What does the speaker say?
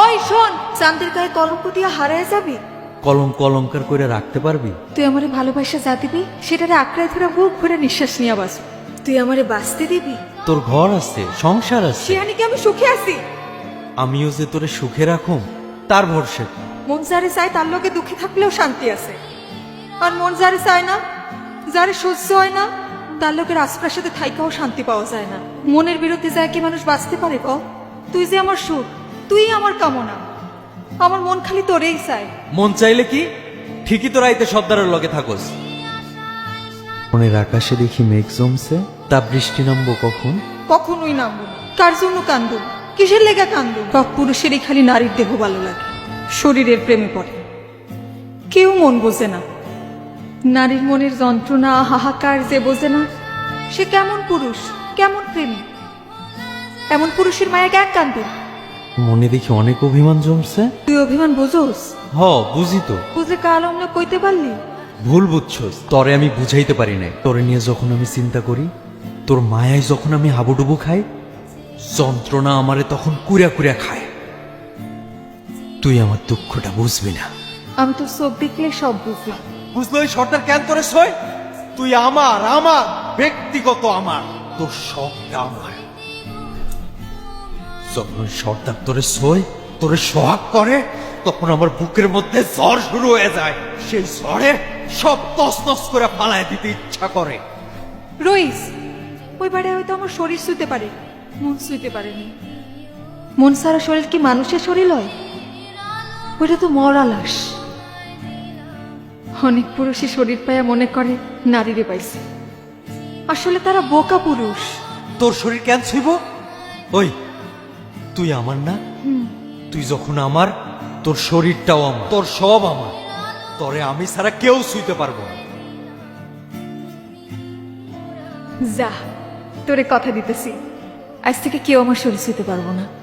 ওই শোন চান্দের গায়ে কলঙ্ক দিয়া হারায় যাবি? কলঙ্ক অলঙ্কার করে রাখতে পারবি? তুই আমারে ভালোবাসা যা দিবি সেটারে আঁকড়ায় ধরে বুক ভরে নিঃশ্বাস নিয়ে বাস তুই আমারে বাঁচতে দিবি? তোর ঘর আছে সংসার আছে। শিয়ানি কি আমি সুখে আছি। আমিও যে তোরে সুখে রাখুম তার ভরসা কি? মন যারে চায় তার লোকে দুঃখে থাকলেও শান্তি আছে। আর মন যারে চায় না যারে সহ্য হয় না তার লোকের আশপাশে থাইকাও শান্তি পাওয়া যায় না। মনের বিরুদ্ধে যায় কি মানুষ বাঁচতে পারে ক তুই যে আমার সুখ তুই আমার কামনা। আমার মন খালি তোরেই চায়। মন চাইলে কি? ঠিকই তো রাইতে সর্দারের লগে থাকোস। মনের আকাশে দেখি মেঘ জমছে। তা বৃষ্টি নামবো কখন? কখনোই নামবো কার জন্য কান্দু কিসের লেগা কান্দু সব পুরুষেরই খালি নারীর দেহ ভালো লাগে। শরীরের প্রেমে পড়ে। কেউ মন বোঝে না। নারীর মনের যন্ত্রণা হাহাকার যে বোঝে না সে কেমন পুরুষ কেমন প্রেমী? এমন পুরুষের মায়া কেন কান্দু মনে দেখি অনেক অভিমান জমছে। তুই অভিমান বোঝোস? হ বুঝি তো। বুঝে কাল অমলা কইতে পারলি? ভুল বুঝছস তরে আমি বুঝাইতে পারি নাই। তোরে নিয়ে যখন আমি চিন্তা করি তোর মায়ায় যখন আমি হাবুডুবু খাই যন্ত্রণা আমারে তখন কুড়া কুড়া খায়। তুই আমার দুঃখটা বুঝবি না। আমি তো চোখ দেখলে সব বুঝলাম। বুঝলো ওই সর্দার কেন তোরে সই? তুই আমার আমার ব্যক্তিগত আমার। তোর সবটা আমার। যখন ওই সর্দার তোরে সই তোরে সোহাগ করে তখন আমার বুকের মধ্যে জ্বর শুরু হয়ে যায়। সেই জ্বরে সব তসনস করে ফালায় দিতে ইচ্ছা করে। রইস ওই বারে হয়তো আমার শরীর শুতে পারে মন শুতে পারেনি। মন সারা শরীর কি মানুষের শরীর হয়? ওইটা তো মরা লাশ। অনেক পুরুষই শরীর পায়া মনে করে নারীরে পাইছে। আসলে তারা বোকা পুরুষ। তোর শরীর কেন ছুইব ওই তুই আমার না? তুই যখন আমার তোর শরীরটাও আমার তোর সব আমার। তরে আমি ছাড়া কেউ শুইতে পারব না। যা তোরে কথা দিতেছি। আজ থেকে কেউ আমার শরীর শুইতে পারব না।